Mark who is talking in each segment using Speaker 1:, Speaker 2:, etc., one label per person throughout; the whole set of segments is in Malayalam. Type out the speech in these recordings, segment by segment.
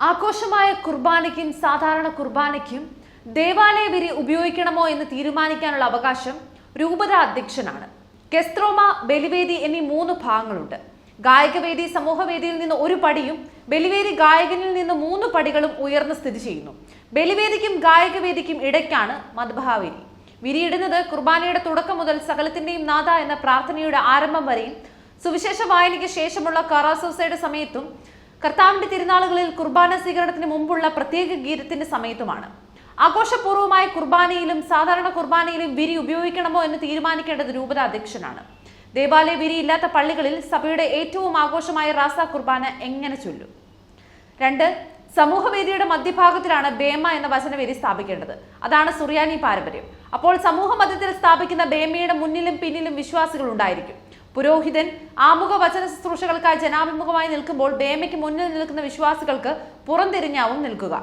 Speaker 1: ആഘോഷമായ കുർബാനയ്ക്കും സാധാരണ കുർബാനയ്ക്കും ദേവാലയ വിരി ഉപയോഗിക്കണമോ എന്ന് തീരുമാനിക്കാനുള്ള അവകാശം രൂപത അധ്യക്ഷനാണ് കെസ്ത്രോമ ബലിവേദി എന്നീ മൂന്ന് ഭാഗങ്ങളുണ്ട്. ഗായകവേദി സമൂഹവേദിയിൽ നിന്ന് ഒരു പടിയും ബലിവേദി ഗായകനിൽ നിന്ന് മൂന്ന് പടികളും ഉയർന്ന് സ്ഥിതി ചെയ്യുന്നു. ബലിവേദിക്കും ഗായകവേദിക്കും ഇടയ്ക്കാണ് മദ്ബഹാവേദി വിരിയിടുന്നത് കുർബാനയുടെ തുടക്കം മുതൽ സകലത്തിന്റെയും നാഥ എന്ന പ്രാർത്ഥനയുടെ ആരംഭം വരെയും സുവിശേഷ വായനയ്ക്ക് ശേഷമുള്ള കറാസോസയുടെ സമയത്തും കർത്താവിന്റെ തിരുനാളുകളിൽ കുർബാന സ്വീകരണത്തിന് മുമ്പുള്ള പ്രത്യേക ഗീതത്തിന്റെ സമയത്തുമാണ്. ആഘോഷപൂർവമായ കുർബാനയിലും സാധാരണ കുർബാനയിലും വിരി ഉപയോഗിക്കണമോ എന്ന് തീരുമാനിക്കേണ്ടത് രൂപത അധ്യക്ഷനാണ് ദേവാലയ വിരി ഇല്ലാത്ത പള്ളികളിൽ സഭയുടെ ഏറ്റവും ആഘോഷമായ റാസ കുർബാന എങ്ങനെ ചൊല്ലും? രണ്ട് സമൂഹവേദിയുടെ മധ്യഭാഗത്തിലാണ് ബേമ എന്ന വചനവേദി സ്ഥാപിക്കേണ്ടത്. അതാണ് സുറിയാനി പാരമ്പര്യം. അപ്പോൾ സമൂഹ മധ്യത്തിൽ സ്ഥാപിക്കുന്ന ബേമയുടെ മുന്നിലും പിന്നിലും വിശ്വാസികൾ ഉണ്ടായിരിക്കും. പുരോഹിതൻ ആമുഖ വചന ശുശ്രൂഷകൾക്കായി ജനാഭിമുഖമായി നിൽക്കുമ്പോൾ ബേമയ്ക്ക് മുന്നിൽ നിൽക്കുന്ന വിശ്വാസികൾക്ക് പുറംതിരിഞ്ഞാവും നിൽക്കുക.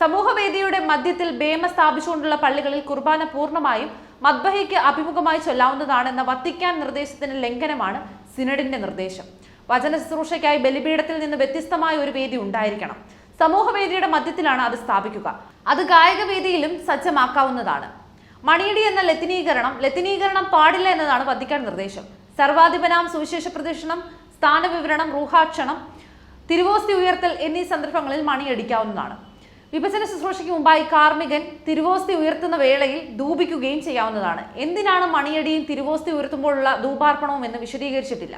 Speaker 1: സമൂഹവേദിയുടെ മധ്യത്തിൽ ബേമ സ്ഥാപിച്ചുകൊണ്ടുള്ള പള്ളികളിൽ കുർബാന പൂർണമായും മദ്ബഹയ്ക്ക് അഭിമുഖമായി ചൊല്ലാവുന്നതാണെന്ന വത്തിക്കാൻ നിർദ്ദേശത്തിന്റെ ലംഘനമാണ് സിനഡിന്റെ നിർദ്ദേശം. വചന ശുശ്രൂഷയ്ക്കായി ബലിപീഠത്തിൽ നിന്ന് വ്യത്യസ്തമായ ഒരു വേദി ഉണ്ടായിരിക്കണം. സമൂഹവേദിയുടെ മധ്യത്തിലാണ് അത് സ്ഥാപിക്കുക. അത് ഗായകവേദിയിലും സജ്ജമാക്കാവുന്നതാണ്. മണിയടി എന്ന ലത്തിനീകരണം ലത്തിനീകരണം പാടില്ല എന്നതാണ് വത്തിക്കാൻ നിർദ്ദേശം. സർവാധിപനാം സുവിശേഷ പ്രദക്ഷിണം സ്ഥാനവിവരണം റൂഹാക്ഷണം തിരുവോസ്തി ഉയർത്തൽ എന്നീ സന്ദർഭങ്ങളിൽ മണിയടിക്കാവുന്നതാണ്. വിഭജന ശുശ്രൂഷയ്ക്ക് മുമ്പായി കാർമികൻ തിരുവോസ്തി ഉയർത്തുന്ന വേളയിൽ ധൂപിക്കുകയും ചെയ്യാവുന്നതാണ്. എന്തിനാണ് മണിയടിയും തിരുവോസ്തി ഉയർത്തുമ്പോഴുള്ള ധൂപാർപ്പണവും എന്ന് വിശദീകരിച്ചിട്ടില്ല.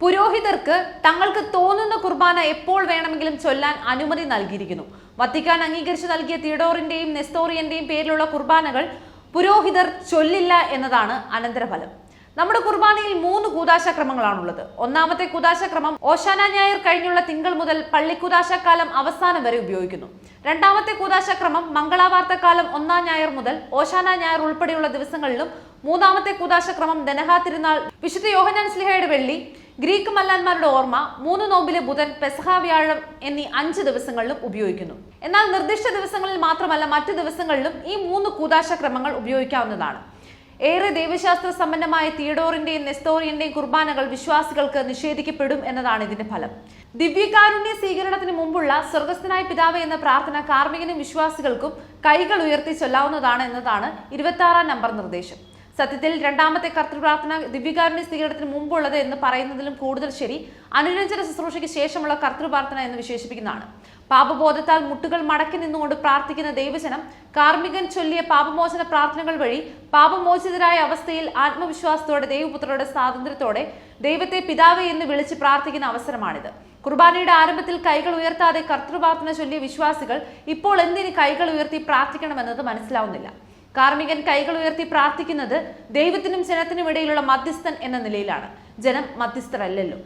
Speaker 1: പുരോഹിതർക്ക് തങ്ങൾക്ക് തോന്നുന്ന കുർബാന എപ്പോൾ വേണമെങ്കിലും ചൊല്ലാൻ അനുമതി നൽകിയിരിക്കുന്നു. വത്തിക്കാൻ അംഗീകരിച്ചു നൽകിയ തിയഡോറിന്റെയും നെസ്തോറിയന്റെയും പേരിലുള്ള കുർബാനകൾ പുരോഹിതർ ചൊല്ലില്ല എന്നതാണ് അനന്തരഫലം. നമ്മുടെ കുർബാനയിൽ മൂന്ന് കൂതാശക്രമങ്ങളാണുള്ളത്. ഒന്നാമത്തെ കൂതാശക്രമം ഓശാന ഞായർ കഴിഞ്ഞുള്ള തിങ്കൾ മുതൽ പള്ളിക്കൂതാശക്കാലം അവസാനം വരെ ഉപയോഗിക്കുന്നു. രണ്ടാമത്തെ കൂതാശക്രമം മംഗളാവാർത്തക്കാലം ഒന്നാം ഞായർ മുതൽ ഓശാന ഞായർ ഉൾപ്പെടെയുള്ള ദിവസങ്ങളിലും മൂന്നാമത്തെ കൂതാശക്രമം ധനഹാ തിരുനാൾ വിശുദ്ധ യോഹനാൻ സ്ലിഹയുടെ വെള്ളി ഗ്രീക്ക് മല്ലാന്മാരുടെ ഓർമ്മ മൂന്ന് നോമ്പിലെ ബുധൻ പെസഹ വ്യാഴം എന്നീ അഞ്ച് ദിവസങ്ങളിലും ഉപയോഗിക്കുന്നു. എന്നാൽ നിർദ്ദിഷ്ട ദിവസങ്ങളിൽ മാത്രമല്ല മറ്റു ദിവസങ്ങളിലും ഈ മൂന്ന് കൂതാശക്രമങ്ങൾ ഉപയോഗിക്കാവുന്നതാണ്. ഏറെ ദൈവശാസ്ത്ര സമ്പന്നമായ തിയഡോറിന്റെയും നെസ്തോറിയന്റെയും കുർബാനകൾ വിശ്വാസികൾക്ക് നിഷേധിക്കപ്പെടും എന്നതാണ് ഇതിന്റെ ഫലം. ദിവ്യകാരുണ്യ സ്വീകരണത്തിന് മുമ്പുള്ള സ്വർഗസ്ഥനായ പിതാവ് എന്ന പ്രാർത്ഥന കാർമികനും വിശ്വാസികൾക്കും കൈകൾ ഉയർത്തി ചൊല്ലാവുന്നതാണ് എന്നതാണ് ഇരുപത്തി നമ്പർ നിർദ്ദേശം. സത്യത്തിൽ രണ്ടാമത്തെ കർത്തൃപ്രാർത്ഥന ദിവ്യകാരുണ്യ സ്വീകരണത്തിന് മുമ്പുള്ളത് എന്ന് പറയുന്നതിലും കൂടുതൽ ശരി. അനുരഞ്ജന ശുശ്രൂഷയ്ക്ക് ശേഷമുള്ള കർത്തൃപ്രാർത്ഥന എന്ന് വിശേഷിപ്പിക്കുന്നതാണ്. പാപബോധത്താൽ മുട്ടുകൾ മടക്കി നിന്നുകൊണ്ട് പ്രാർത്ഥിക്കുന്ന ദൈവജനം കാർമികൻ ചൊല്ലിയ പാപമോചന പ്രാർത്ഥനകൾ വഴി പാപമോചിതരായ അവസ്ഥയിൽ ആത്മവിശ്വാസത്തോടെ ദൈവപുത്രരുടെ സ്വാതന്ത്ര്യത്തോടെ ദൈവത്തെ പിതാവേ എന്ന് വിളിച്ച് പ്രാർത്ഥിക്കുന്ന അവസരമാണിത്. കുർബാനയുടെ ആരംഭത്തിൽ കൈകൾ ഉയർത്താതെ കർത്തൃപ്രാർത്ഥന ചൊല്ലിയ വിശ്വാസികൾ ഇപ്പോൾ എന്തിന് കൈകൾ ഉയർത്തി പ്രാർത്ഥിക്കണമെന്നത് മനസ്സിലാവുന്നില്ല. കാർമികൻ കൈകൾ ഉയർത്തി പ്രാർത്ഥിക്കുന്നത് ദൈവത്തിനും ജനത്തിനും ഇടയിലുള്ള മധ്യസ്ഥൻ എന്ന നിലയിലാണ്. ജനം മധ്യസ്ഥരല്ലല്ലോ.